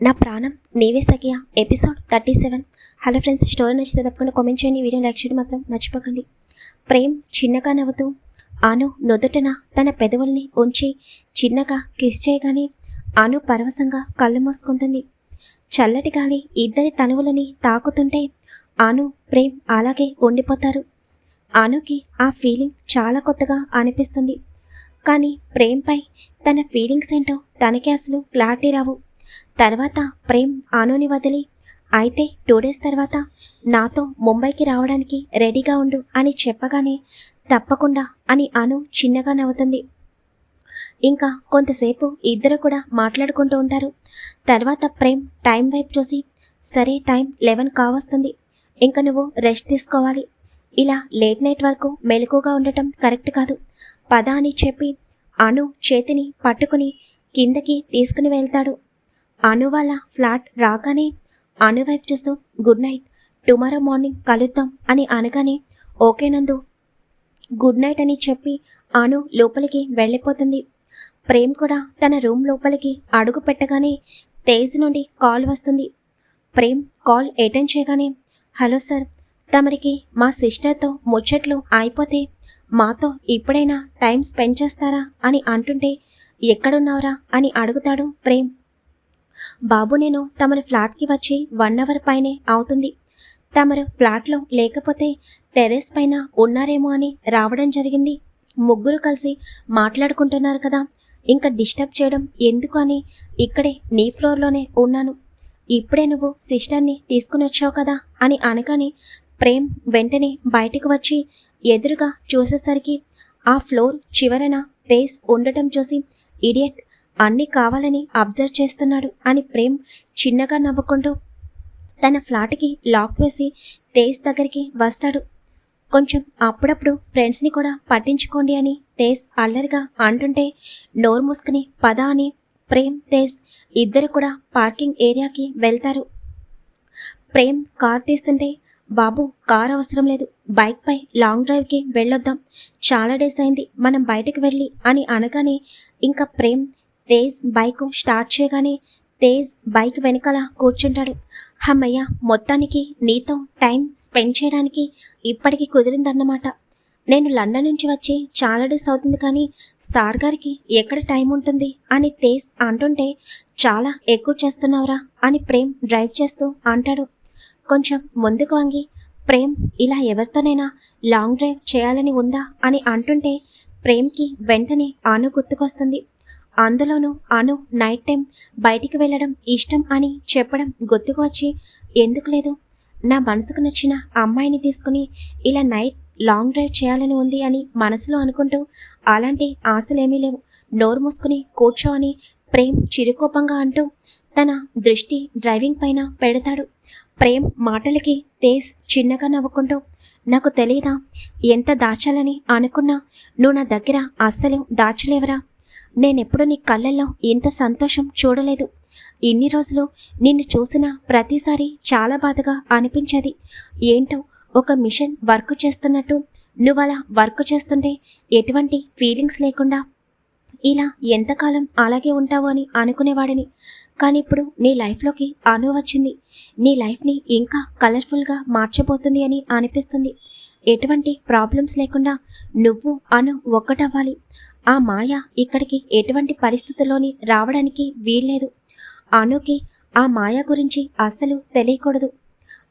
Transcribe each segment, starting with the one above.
నా ప్రాణం నీవే సగియా episode thirty seven hello friends story నచ్చితే తప్పకుండా కామెంట్ చేయండి. వీడియో లైక్ చేయడం మాత్రం మర్చిపోకండి. ప్రేమ్ చిన్నగా నవ్వుతూ ఆను నుదుటన తన పెదవుల్ని ఉంచి చిన్నగా కిస్ చేయగానే ఆను పరవశంగా కళ్ళు మూసుకుంటుంది. చల్లటి గాలి ఇద్దరి తనువులని తాకుతుంటే ఆను ప్రేమ్ అలాగే ఉండిపోతారు. ఆనుకి ఆ ఫీలింగ్ చాలా కొత్తగా అనిపిస్తుంది. కానీ ప్రేమ్పై తన ఫీలింగ్స్ ఏంటో తనకి అసలు క్లారిటీ రావు. తర్వాత ప్రేమ్ అనుని వదిలి అయితే టూ డేస్ తర్వాత నాతో ముంబైకి రావడానికి రెడీగా ఉండు అని చెప్పగానే తప్పకుండా అని అను చిన్నగా నవ్వుతుంది. ఇంకా కొంతసేపు ఇద్దరు కూడా మాట్లాడుకుంటూ ఉంటారు. తర్వాత ప్రేమ్ టైం వైపు చూసి సరే టైం లెవెన్ కావస్తుంది ఇంకా నువ్వు రెస్ట్ తీసుకోవాలి. ఇలా లేట్ నైట్ వరకు మెలకుగా ఉండటం కరెక్ట్ కాదు. పద అని చెప్పి అను చేతిని పట్టుకుని కిందకి తీసుకుని వెళ్తాడు. అను వాళ్ళ ఫ్లాట్ రాగానే అను వైపు చూస్తూ గుడ్ నైట్ టుమారో మార్నింగ్ కలుద్దాం అని అనగానే ఓకే నందు. గుడ్ నైట్ అని చెప్పి అను లోపలికి వెళ్ళిపోతుంది. ప్రేమ్ కూడా తన రూమ్ లోపలికి అడుగు పెట్టగానే తేజ్ నుండి కాల్ వస్తుంది. ప్రేమ్ కాల్ అటెండ్ చేయగానే హలో సార్ తమరికి మా సిస్టర్తో ముచ్చట్లు అయిపోతే మాతో ఇప్పుడైనా టైం స్పెండ్ చేస్తారా? అని అంటుంటే ఎక్కడున్నావురా? అని అడుగుతాడు ప్రేమ్. బాబు నేను తమరి ఫ్లాట్కి వచ్చి వన్ అవర్ పైనే అవుతుంది. తమరు ఫ్లాట్లో లేకపోతే టెర్రస్ పైన ఉన్నారేమో అని రావడం జరిగింది. ముగ్గురు కలిసి మాట్లాడుకుంటున్నారు కదా. ఇంకా డిస్టర్బ్ చేయడం ఎందుకు అని ఇక్కడే నీ ఫ్లోర్లోనే ఉన్నాను. ఇప్పుడే నువ్వు సిస్టర్ని తీసుకుని వచ్చావు కదా అని అనగానే ప్రేమ్ వెంటనే బయటకు వచ్చి ఎదురుగా చూసేసరికి ఆ ఫ్లోర్ చివరన తేజ్ ఉండటం చూసి ఇడియట్ అన్నీ కావాలని అబ్జర్వ్ చేస్తున్నాడు అని ప్రేమ్ చిన్నగా నవ్వుకుంటూ తన ఫ్లాట్కి లాక్ వేసి తేజ్ దగ్గరికి వస్తాడు. కొంచెం అప్పుడప్పుడు ఫ్రెండ్స్ని కూడా పట్టించుకోండి అని తేజ్ అల్లరిగా అంటుంటే నోరు మూసుకుని పద అని ప్రేమ్ తేజ్ ఇద్దరు కూడా పార్కింగ్ ఏరియాకి వెళ్తారు. ప్రేమ్ కార్ తీస్తుంటే బాబు కార్ అవసరం లేదు. బైక్పై లాంగ్ డ్రైవ్కి వెళ్ళొద్దాం. చాలా డేస్ అయింది. మనం బయటకు వెళ్ళి అని అనగానే ఇంకా ప్రేమ్ తేజ్ బైక్ స్టార్ట్ చేయగానే తేజ్ బైక్ వెనకాల కూర్చుంటాడు. హమ్మయ్య మొత్తానికి నీతో టైం స్పెండ్ చేయడానికి ఇప్పటికి కుదిరిందన్నమాట. నేను లండన్ నుంచి వచ్చి చాలా డేస్ అవుతుంది కానీ సార్ గారికి ఎక్కడ టైం ఉంటుంది? అని తేజ్ అంటుంటే చాలా ఎక్కువ చేస్తున్నావురా అని ప్రేమ్ డ్రైవ్ చేస్తూ అంటాడు. కొంచెం ముందుకు వంగి ప్రేమ్ ఇలా ఎవరితోనైనా లాంగ్ డ్రైవ్ చేయాలని ఉందా? అని అంటుంటే ప్రేమ్కి వెంటనే ఆను గుర్తుకొస్తుంది. అందులోనూ అను నైట్ టైం బయటికి వెళ్ళడం ఇష్టం అని చెప్పడం గుర్తుకు వచ్చి ఎందుకు లేదు? నా మనసుకు నచ్చిన అమ్మాయిని తీసుకుని ఇలా నైట్ లాంగ్ డ్రైవ్ చేయాలని ఉంది అని మనసులో అనుకుంటూ అలాంటి ఆశలేమీ లేవు. నోరు మూసుకుని కూర్చో అని ప్రేమ్ చిరుకోపంగా అంటూ తన దృష్టి డ్రైవింగ్ పైన పెడతాడు. ప్రేమ్ మాటలకి తేజ్ చిన్నగా నవ్వుకుంటూ నాకు తెలియదా ఎంత దాచాలని అనుకున్నా? నువ్వు నా దగ్గర అస్సలు దాచలేవరా? నేనెప్పుడు నీ కళ్ళల్లో ఇంత సంతోషం చూడలేదు. ఇన్ని రోజులు నిన్ను చూసిన ప్రతిసారి చాలా బాధగా అనిపించేది. ఏంటో ఒక మిషన్ వర్క్ చేస్తున్నట్టు నువ్వు అలా వర్క్ చేస్తుంటే ఎటువంటి ఫీలింగ్స్ లేకుండా ఇలా ఎంతకాలం అలాగే ఉంటావు అని అనుకునేవాడిని. కానీ ఇప్పుడు నీ లైఫ్లోకి అను వచ్చింది. నీ లైఫ్ని ఇంకా కలర్ఫుల్గా మార్చబోతుంది అని అనిపిస్తుంది. ఎటువంటి ప్రాబ్లమ్స్ లేకుండా నువ్వు అను ఒక్కటవ్వాలి. ఆ మాయ ఇక్కడికి ఎటువంటి పరిస్థితుల్లోని రావడానికి వీల్లేదు. అనుకి ఆ మాయ గురించి అస్సలు తెలియకూడదు.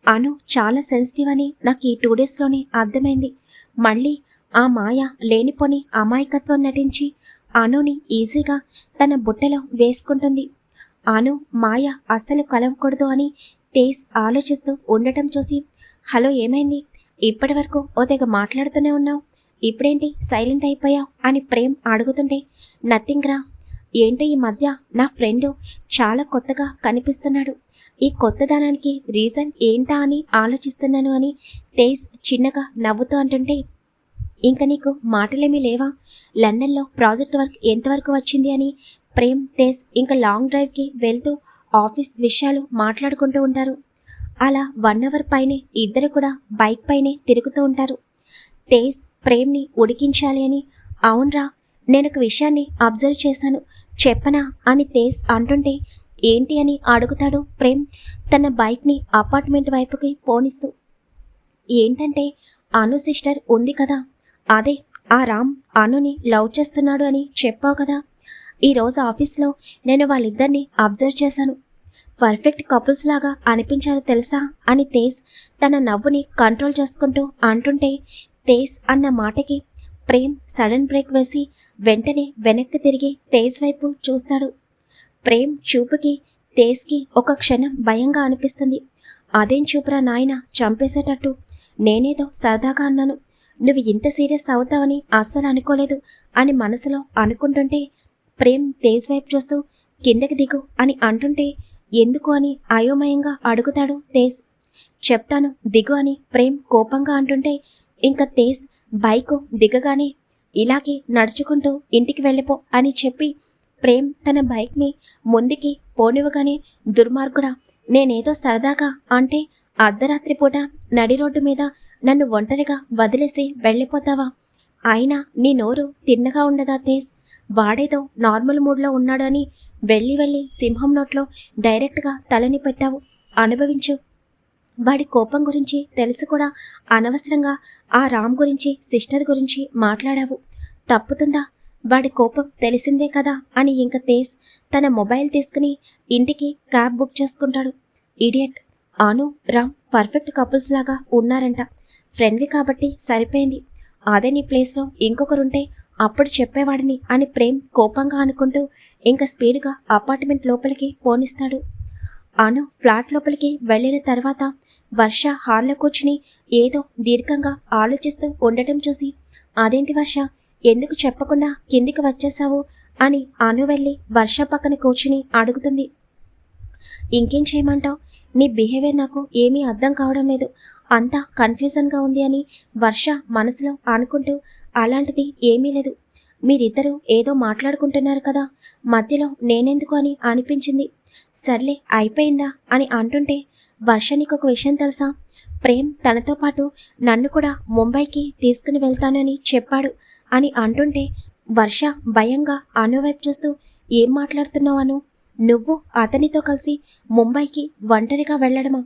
అను చాలా సెన్సిటివ్ అని నాకు ఈ టూ డేస్లోనే అర్థమైంది. మళ్ళీ ఆ మాయ లేనిపోని అమాయకత్వం నటించి అనుని ఈజీగా తన బుట్టలో వేసుకుంటుంది. అను మాయ అస్సలు కలవకూడదు అని తేజ్ ఆలోచిస్తూ ఉండటం చూసి హలో ఏమైంది? ఇప్పటి వరకు ఓ తెగ మాట్లాడుతూనే ఉన్నావు. ఇప్పుడేంటి సైలెంట్ అయిపోయావు అని ప్రేమ్ అడుగుతుంటే నథింగ్ రా. ఏంటి ఈ మధ్య నా ఫ్రెండ్ చాలా కొత్తగా కనిపిస్తున్నాడు. ఈ కొత్తదనానికి రీజన్ ఏంటా అని ఆలోచిస్తున్నాను అని తేజ్ చిన్నగా నవ్వుతూ అంటుంటే ఇంక నీకు మాటలేమీ లేవా? లండన్లో ప్రాజెక్ట్ వర్క్ ఎంతవరకు వచ్చింది అని ప్రేమ్ తేజ్ ఇంకా లాంగ్ డ్రైవ్కి వెళ్తూ ఆఫీస్ విషయాలు మాట్లాడుకుంటూ ఉంటారు. అలా వన్ అవర్ పైనే ఇద్దరు కూడా బైక్ పైనే తిరుగుతూ ఉంటారు. తేజ్ ప్రేమ్ని ఉడికించాలి అని అవునరా నేను ఒక విషయాన్ని అబ్జర్వ్ చేశాను చెప్పనా అని తేజ్ అంటుంటే ఏంటి అని అడుగుతాడు ప్రేమ్ తన బైక్ని అపార్ట్మెంట్ వైపుకి పోనిస్తూ. ఏంటంటే అను సిస్టర్ ఉంది కదా అదే ఆ రామ్ అనుని లవ్ చేస్తున్నాడు అని చెప్పావు కదా ఈరోజు ఆఫీస్లో నేను వాళ్ళిద్దరిని అబ్జర్వ్ చేశాను. పర్ఫెక్ట్ కపుల్స్ లాగా అనిపించారు తెలుసా? అని తేజ్ తన నవ్వుని కంట్రోల్ చేసుకుంటూ అంటుంటే తేజ్ అన్న మాటకి ప్రేమ్ సడన్ బ్రేక్ వేసి వెంటనే వెనక్కి తిరిగి తేజ్ వైపు చూస్తాడు. ప్రేమ్ చూపుకి తేజ్కి ఒక క్షణం భయంగా అనిపిస్తుంది. అదేం చూపురా నాయన చంపేసేటట్టు. నేనేదో సరదాగా అన్నాను. నువ్వు ఇంత సీరియస్ అవుతావని అస్సలు అనుకోలేదు అని మనసులో అనుకుంటుంటే ప్రేమ్ తేజ్ వైపు చూస్తూ కిందకి దిగు అని అంటుంటే ఎందుకు అని అయోమయంగా అడుగుతాడు తేజ్. చెప్తాను దిగు అని ప్రేమ్ కోపంగా అంటుంటే ఇంకా తేజ్ బైకు దిగగానే ఇలాగే నడుచుకుంటూ ఇంటికి వెళ్ళిపో అని చెప్పి ప్రేమ్ తన బైక్ని ముందుకి పోనివ్వగానే దుర్మార్గుడా నేనేదో సరదాగా అంటే అర్ధరాత్రి పూట నడి రోడ్డు మీద నన్ను ఒంటరిగా వదిలేసి వెళ్ళిపోతావా? అయినా నీ నోరు తిన్నగా ఉండదా తేజ్? వాడేదో నార్మల్ మూడ్లో ఉన్నాడు అని వెళ్ళి వెళ్ళి సింహం నోట్లో డైరెక్ట్గా తలని పెట్టావు. అనుభవించు. వాడి కోపం గురించి తెలిసి కూడా. అనవసరంగా ఆ రామ్ గురించి సిస్టర్ గురించి మాట్లాడావు. తప్పుతుందా? వాడి కోపం తెలిసిందే కదా అని ఇంక తేజ్ తన మొబైల్ తీసుకుని ఇంటికి క్యాబ్ బుక్ చేసుకుంటాడు. Idiot. Anu Ram perfect couples లాగా ఉన్నారంట. ఫ్రెండ్వి కాబట్టి సరిపోయింది. అదే నీ ప్లేస్లో ఇంకొకరుంటే అప్పుడు చెప్పేవాడిని అని ప్రేమ్ కోపంగా అనుకుంటూ ఇంకా స్పీడ్గా అపార్ట్మెంట్ లోపలికి పోనిస్తాడు. అను ఫ్లాట్ లోపలికి వెళ్ళిన తర్వాత వర్ష హాల్లో కూర్చుని ఏదో దీర్ఘంగా ఆలోచిస్తూ ఉండటం చూసి అదేంటి వర్ష? ఎందుకు చెప్పకుండా కిందికి వచ్చేసావు అని అను వెళ్ళి వర్ష పక్కన కూర్చుని అడుగుతుంది. ఇంకేం చేయమంటావు? నీ బిహేవియర్ నాకు ఏమీ అర్థం కావడం లేదు. అంతా కన్ఫ్యూజన్గా ఉంది అని వర్ష మనసులో అనుకుంటూ అలాంటిది ఏమీ లేదు. మీరిద్దరూ ఏదో మాట్లాడుకుంటున్నారు కదా. మధ్యలో నేనెందుకు అని అనిపించింది. సర్లే అయిపోయిందా అని అంటుంటే వర్ష నీకు ఒక విషయం తెలుసా? ప్రేమ్ తనతో పాటు నన్ను కూడా ముంబైకి తీసుకుని వెళ్తానని చెప్పాడు అని అంటుంటే వర్ష భయంగా అనువైపు చూస్తూ ఏం మాట్లాడుతున్నావాను నువ్వు అతనితో కలిసి ముంబైకి ఒంటరిగా వెళ్ళడమా?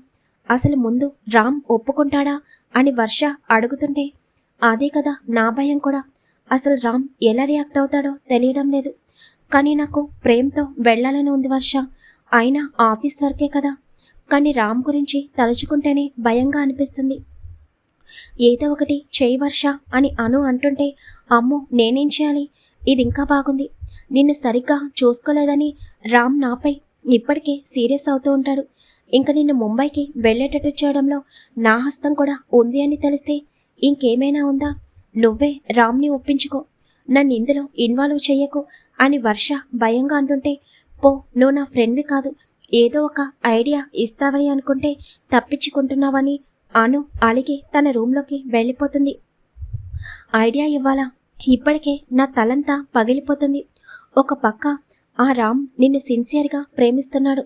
అసలు ముందు రామ్ ఒప్పుకుంటాడా? అని వర్ష అడుగుతుంటే అదే కదా నా భయం కూడా. అసలు రామ్ ఎలా రియాక్ట్ అవుతాడో తెలియడం లేదు. కానీ నాకు ప్రేమతో వెళ్ళాలని ఉంది వర్ష. అయినా ఆఫీస్ వరకే కదా. కానీ రామ్ గురించి తలుచుకుంటేనే భయంగా అనిపిస్తుంది. ఏదో ఒకటి చేయి వర్ష అని అను అంటుంటే అమ్మో నేనేం చేయాలి? ఇది ఇంకా బాగుంది. నిన్ను సరిగ్గా చూసుకోలేదని రామ్ నాపై ఇప్పటికే సీరియస్ అవుతూ ఉంటాడు. ఇంక నిన్ను ముంబైకి వెళ్ళేటట్టు చేయడంలో నా హస్తం కూడా ఉంది అని తెలిస్తే ఇంకేమైనా ఉందా? నువ్వే రామ్ని ఒప్పించుకో. నన్ను ఇందులో ఇన్వాల్వ్ చెయ్యకు. అని వర్ష భయంగా అంటుంటే పో నువ్వు నా ఫ్రెండ్వి కాదు. ఏదో ఒక ఐడియా ఇస్తావని అనుకుంటే తప్పించుకుంటున్నావని అను అలిగి తన రూమ్లోకి వెళ్ళిపోతుంది. ఐడియా ఇవ్వాలా? ఇప్పటికే నా తలంతా పగిలిపోతుంది. ఒక పక్క ఆ రామ్ నిన్ను సిన్సియర్గా ప్రేమిస్తున్నాడు.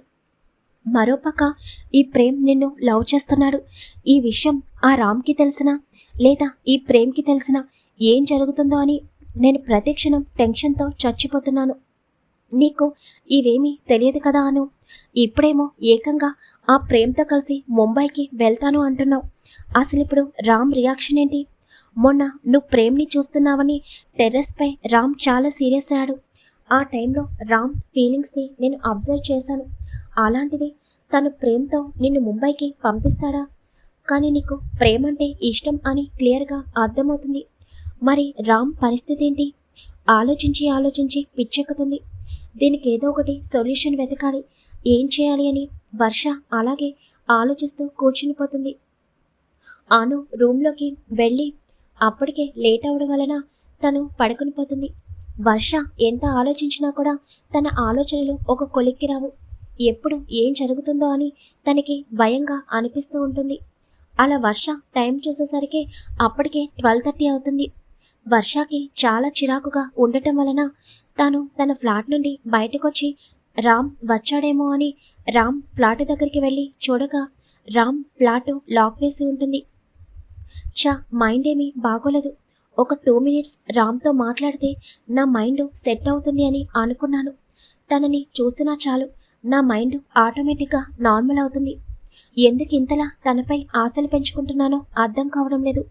మరోపక్క ఈ ప్రేమ్ నిన్ను లవ్ చేస్తున్నాడు. ఈ విషయం ఆ రామ్కి తెలిసినా లేదా ఈ ప్రేమ్కి తెలిసిన ఏం జరుగుతుందో అని నేను ప్రతిక్షణం టెన్షన్తో చచ్చిపోతున్నాను. నీకు ఇవేమీ తెలియదు కదా అను. ఇప్పుడేమో ఏకంగా ఆ ప్రేమ్తో కలిసి ముంబైకి వెళ్తాను అంటున్నావు. అసలు ఇప్పుడు రామ్ రియాక్షన్ ఏంటి? మొన్న నువ్వు ప్రేమ్ని చూస్తున్నావని టెర్రస్పై రామ్ చాలా సీరియస్ అయ్యాడు. ఆ టైంలో రామ్ ఫీలింగ్స్ని నేను అబ్జర్వ్ చేశాను. అలాంటిది తను ప్రేమతో నిన్ను ముంబైకి పంపిస్తాడా? కానీ నీకు ప్రేమ అంటే ఇష్టం అని క్లియర్గా అర్థమవుతుంది. మరి రామ్ పరిస్థితి ఏంటి? ఆలోచించి ఆలోచించి పిచ్చెక్కుతుంది. దీనికి ఏదో ఒకటి సొల్యూషన్ వెతకాలి. ఏం చేయాలి అని వర్ష అలాగే ఆలోచిస్తూ కూర్చునిపోతుంది. ఆను రూమ్లోకి వెళ్ళి అప్పటికే లేట్ అవడం వలన తను పడుకునిపోతుంది వర్ష ఎంత ఆలోచించినా కూడా తన ఆలోచనలు ఒక కొలిక్కి రావు. ఎప్పుడు ఏం జరుగుతుందో అని తనకి భయంగా అనిపిస్తూ ఉంటుంది. అలా వర్ష టైం చూసేసరికి అప్పటికే ట్వెల్వ్ థర్టీ అవుతుంది. వర్షకి చాలా చిరాకుగా ఉండటం వలన తాను తన ఫ్లాట్ నుండి బయటకొచ్చి రామ్ వచ్చాడేమో అని రామ్ ఫ్లాట్ దగ్గరికి వెళ్ళి చూడగా రామ్ ఫ్లాట్ లాక్ వేసి ఉంటుంది. చా మైండ్ ఏమీ బాగోలేదు. ఒక టూ మినిట్స్ రామ్తో మాట్లాడితే నా మైండ్ సెట్ అవుతుంది అని అనుకున్నాను. తనని చూసినా చాలు నా మైండ్ ఆటోమేటిక్గా నార్మల్ అవుతుంది. ఎందుకు ఇంతలా తనపై ఆశలు పెంచుకుంటున్నానో అర్థం కావడం లేదు.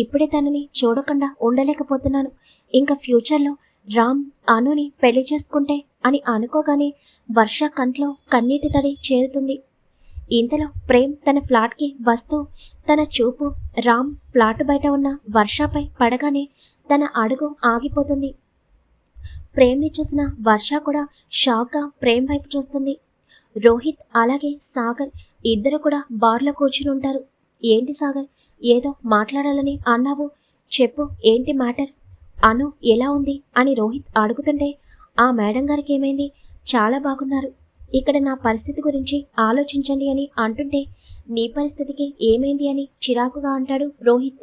ఇప్పుడే తనని చూడకుండా ఉండలేకపోతున్నాను. ఇంకా ఫ్యూచర్లో రామ్ అనుని పెళ్ళి చేసుకుంటే అని అనుకోగానే వర్ష కంట్లో కన్నీటి తడి చేరుతుంది. ఇంతలో ప్రేమ్ తన ఫ్లాట్కి వస్తూ తన చూపు రామ్ ఫ్లాట్ బయట ఉన్న వర్షపై పడగానే తన అడుగు ఆగిపోతుంది. ప్రేమ్ని చూసిన వర్ష కూడా షాక్గా ప్రేమ్ వైపు చూస్తుంది. రోహిత్ అలాగే సాగర్ ఇద్దరు కూడా బార్లో కూర్చుని ఉంటారు. ఏంటి సాగర్? ఏదో మాట్లాడాలని అన్నావు. చెప్పు ఏంటి మ్యాటర్? అను ఎలా ఉంది? అని రోహిత్ అడుగుతుంటే ఆ మేడం గారికి ఏమైంది? చాలా బాగున్నారు. ఇక్కడ నా పరిస్థితి గురించి ఆలోచించండి అని అంటుంటే నీ పరిస్థితికి ఏమైంది అని చిరాకుగా అంటాడు రోహిత్.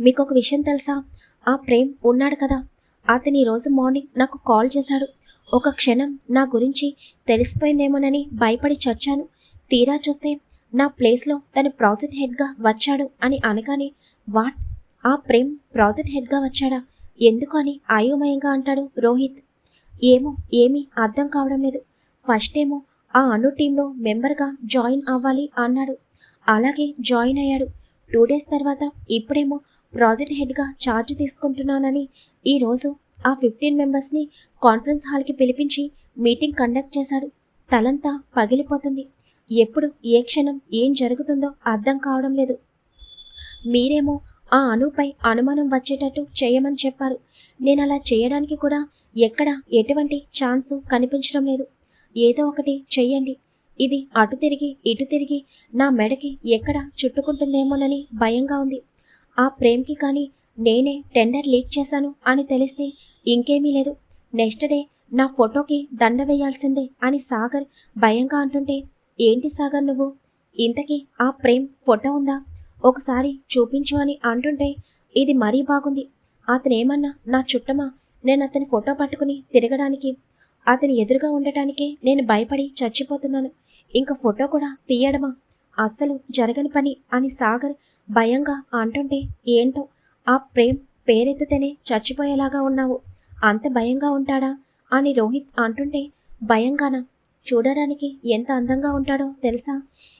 మీకు ఒక విషయం తెలుసా? ఆ ప్రేమ్ ఉన్నాడు కదా. అతని ఈరోజు మార్నింగ్ నాకు కాల్ చేశాడు. ఒక క్షణం నా గురించి తెలిసిపోయిందేమోనని భయపడి చచ్చాను. తీరా చూస్తే నా ప్లేస్లో తను ప్రాజెక్ట్ హెడ్గా వచ్చాడు అని అనగానే వాట్? ఆ ప్రేమ్ ప్రాజెక్ట్ హెడ్గా వచ్చాడా? ఎందుకు అని అయోమయంగా అంటాడు రోహిత్. ఏమో ఏమీ అర్థం కావడం లేదు. ఫస్ట్ ఏమో ఆ అను టీంలో మెంబర్గా జాయిన్ అవ్వాలి అన్నాడు. అలాగే జాయిన్ అయ్యాడు. టూ డేస్ తర్వాత ఇప్పుడేమో ప్రాజెక్ట్ హెడ్గా ఛార్జ్ తీసుకుంటున్నానని ఈరోజు ఆ ఫిఫ్టీన్ మెంబర్స్ని కాన్ఫరెన్స్ హాల్కి పిలిపించి మీటింగ్ కండక్ట్ చేశాడు. తలంతా పగిలిపోతుంది. ఎప్పుడు ఏ క్షణం ఏం జరుగుతుందో అర్థం కావడం లేదు. మీరేమో ఆ అనుపై అనుమానం వచ్చేటట్టు చేయమని చెప్పారు. నేను అలా చేయడానికి కూడా ఎక్కడ ఎటువంటి ఛాన్స్ కనిపించడం లేదు. ఏదో ఒకటి చెయ్యండి. ఇది అటు తిరిగి ఇటు తిరిగి నా మెడకి ఎక్కడ చుట్టుకుంటుందేమోనని భయంగా ఉంది. ఆ ప్రేమ్కి కానీ నేనే టెండర్ లీక్ చేశాను అని తెలిస్తే ఇంకేమీ లేదు. నెక్స్ట్ డే నా ఫోటోకి దండ వేయాల్సిందే అని సాగర్ భయంగా అంటుంటే ఏంటి సాగర్ నువ్వు? ఇంతకీ ఆ ప్రేమ్ ఫోటో ఉందా? ఒకసారి చూపించు అని అంటుంటే ఇది మరీ బాగుంది. అతనేమన్నా నా చుట్టమా? నేను అతని ఫోటో పట్టుకుని తిరగడానికి అతని ఎదురుగా ఉండటానికే నేను భయపడి చచ్చిపోతున్నాను. ఇంకా ఫోటో కూడా తీయడమా? అస్సలు జరగని పని అని సాగర్ భయంగా అంటుంటే ఏంటో? ఆ ప్రేమ్ పేరెత్తితేనే చచ్చిపోయేలాగా ఉన్నావు. అంత భయంగా ఉంటాడా? అని రోహిత్ అంటుంటే భయంగానా? చూడడానికి ఎంత అందంగా ఉంటాడో తెలుసా?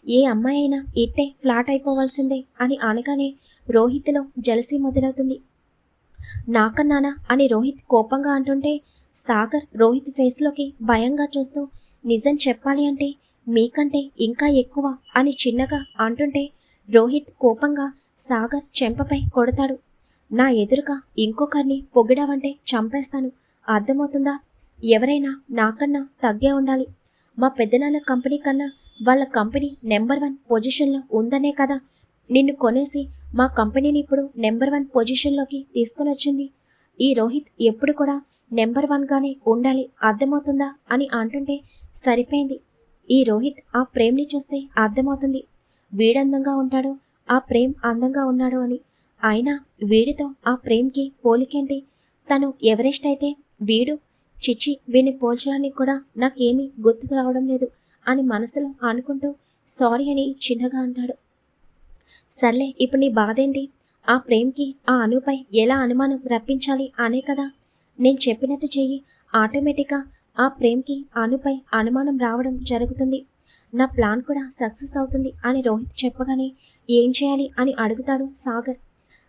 ఏ అమ్మాయి అయినా ఇట్టే ఫ్లాట్ అయిపోవాల్సిందే అని అనగానే రోహిత్లో జలసి మొదలవుతుంది. నాకన్నానా అని రోహిత్ కోపంగా అంటుంటే సాగర్ రోహిత్ ఫేస్లోకి భయంగా చూస్తూ నిజం చెప్పాలి అంటే మీకంటే ఇంకా ఎక్కువ అని చిన్నగా అంటుంటే రోహిత్ కోపంగా సాగర్ చెంపపై కొడతాడు. నా ఎదురుగా ఇంకొకరిని పొగిడావంటే చంపేస్తాను. అర్థమవుతుందా? ఎవరైనా నాకన్నా తగ్గే ఉండాలి. మా పెద్దనాన్న కంపెనీ కన్నా వాళ్ళ కంపెనీ నెంబర్ వన్ పొజిషన్లో ఉందనే కదా. నిన్ను కొనేసి మా కంపెనీని ఇప్పుడు నెంబర్ వన్ పొజిషన్లోకి తీసుకుని వచ్చింది. ఈ రోహిత్ ఎప్పుడు కూడా నెంబర్ వన్గానే ఉండాలి అర్థమవుతుందా అని అంటుంటే సరిపోయింది. ఈ రోహిత్ ఆ ప్రేమ్ని చూస్తే అర్థమవుతుంది. వీడందంగా ఉంటాడు ఆ ప్రేమ్ అందంగా ఉన్నాడు అని. అయినా వీడితో ఆ ప్రేమ్కి పోలికేంటి? తను ఎవరెస్ట్ అయితే వీడు చిచ్చి వీని పోల్చడానికి కూడా నాకేమీ గుర్తుకు రావడం లేదు అని మనసులో అనుకుంటూ సారీ అని చిన్నగా అంటాడు. సర్లే ఇప్పుడు నీ బాధేంటి? ఆ ప్రేమ్కి ఆ అనుపై ఎలా అనుమానం రప్పించాలి అనే కదా? నేను చెప్పినట్టు చెయ్యి. ఆటోమేటిక్గా ఆ ప్రేమ్కి అనుపై అనుమానం రావడం జరుగుతుంది. నా ప్లాన్ కూడా సక్సెస్ అవుతుంది అని రోహిత్ చెప్పగానే ఏం చేయాలి? అని అడుగుతాడు సాగర్.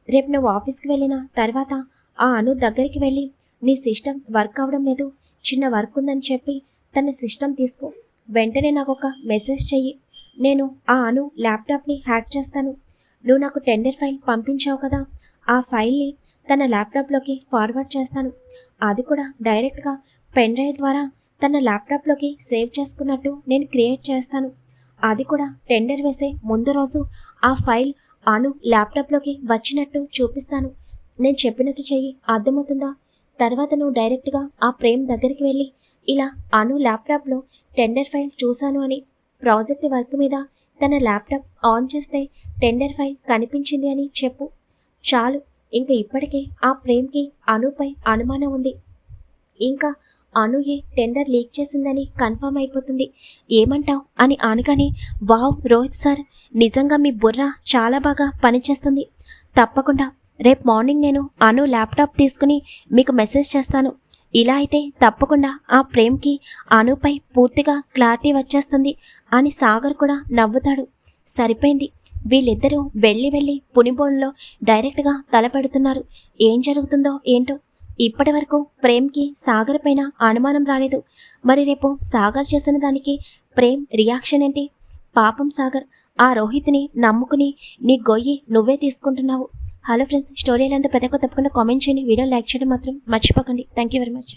రేపు నువ్వు ఆఫీస్కి వెళ్ళిన తర్వాత ఆ అను దగ్గరికి వెళ్ళి నీ సిస్టమ్ వర్క్ అవడం లేదు. చిన్న వర్క్ ఉందని చెప్పి తన సిస్టమ్ తీసుకో. వెంటనే నాకు ఒక మెసేజ్ చెయ్యి. నేను ఆ అను ల్యాప్టాప్ని హ్యాక్ చేస్తాను. నువ్వు నాకు టెండర్ ఫైల్ పంపించావు కదా. ఆ ఫైల్ని తన ల్యాప్టాప్లోకి ఫార్వర్డ్ చేస్తాను. అది కూడా డైరెక్ట్గా పెన్ డ్రైవ్ ద్వారా తన ల్యాప్టాప్లోకి సేవ్ చేసుకున్నట్టు నేను క్రియేట్ చేస్తాను. అది కూడా టెండర్ వేసే ముందు రోజు ఆ ఫైల్ అను ల్యాప్టాప్లోకి వచ్చినట్టు చూపిస్తాను. నేను చెప్పినట్టు చెయ్యి. అర్థమవుతుందా? తర్వాత నువ్వు డైరెక్ట్గా ఆ ప్రేమ్ దగ్గరికి వెళ్ళి ఇలా అను ల్యాప్టాప్లో టెండర్ ఫైల్ చూశాను అని ప్రాజెక్ట్ వర్క్ మీద తన ల్యాప్టాప్ ఆన్ చేస్తే టెండర్ ఫైల్ కనిపించింది అని చెప్పు. చాలు ఇంకా ఇప్పటికే ఆ ప్రేమ్కి అనుపై అనుమానం ఉంది. ఇంకా అనుయే టెండర్ లీక్ చేసిందని కన్ఫర్మ్ అయిపోతుంది. ఏమంటావ్? అని అనగానే వావ్ రోహిత్ సార్ నిజంగా మీ బుర్ర చాలా బాగా పనిచేస్తుంది. తప్పకుండా రేపు మార్నింగ్ నేను అను ల్యాప్టాప్ తీసుకుని మీకు మెసేజ్ చేస్తాను. ఇలా అయితే తప్పకుండా ఆ ప్రేమ్కి అనుపై పూర్తిగా క్లారిటీ వచ్చేస్తుంది అని సాగర్ కూడా నవ్వుతాడు. సరిపోయింది. వీళ్ళిద్దరూ వెళ్ళి వెళ్ళి పునిబోన్లో డైరెక్ట్గా తలపెడుతున్నారు ఏం జరుగుతుందో ఏంటో? ఇప్పటి వరకు ప్రేమ్కి సాగర్ పైన అనుమానం రాలేదు. మరి రేపు సాగర్ చేసిన దానికి ప్రేమ్ రియాక్షన్ ఏంటి? పాపం సాగర్ ఆ రోహిత్ని నమ్ముకుని నీ గొయ్యి నువ్వే తీసుకుంటున్నావు. హలో ఫ్రెండ్స్ స్టోరీ ఎలా ఉందో ప్రతి ఒక్క తప్పకుండా కామెంట్ చేయండి. వీడియో లైక్ చేయడం మాత్రం మర్చిపోకండి. Thank you very much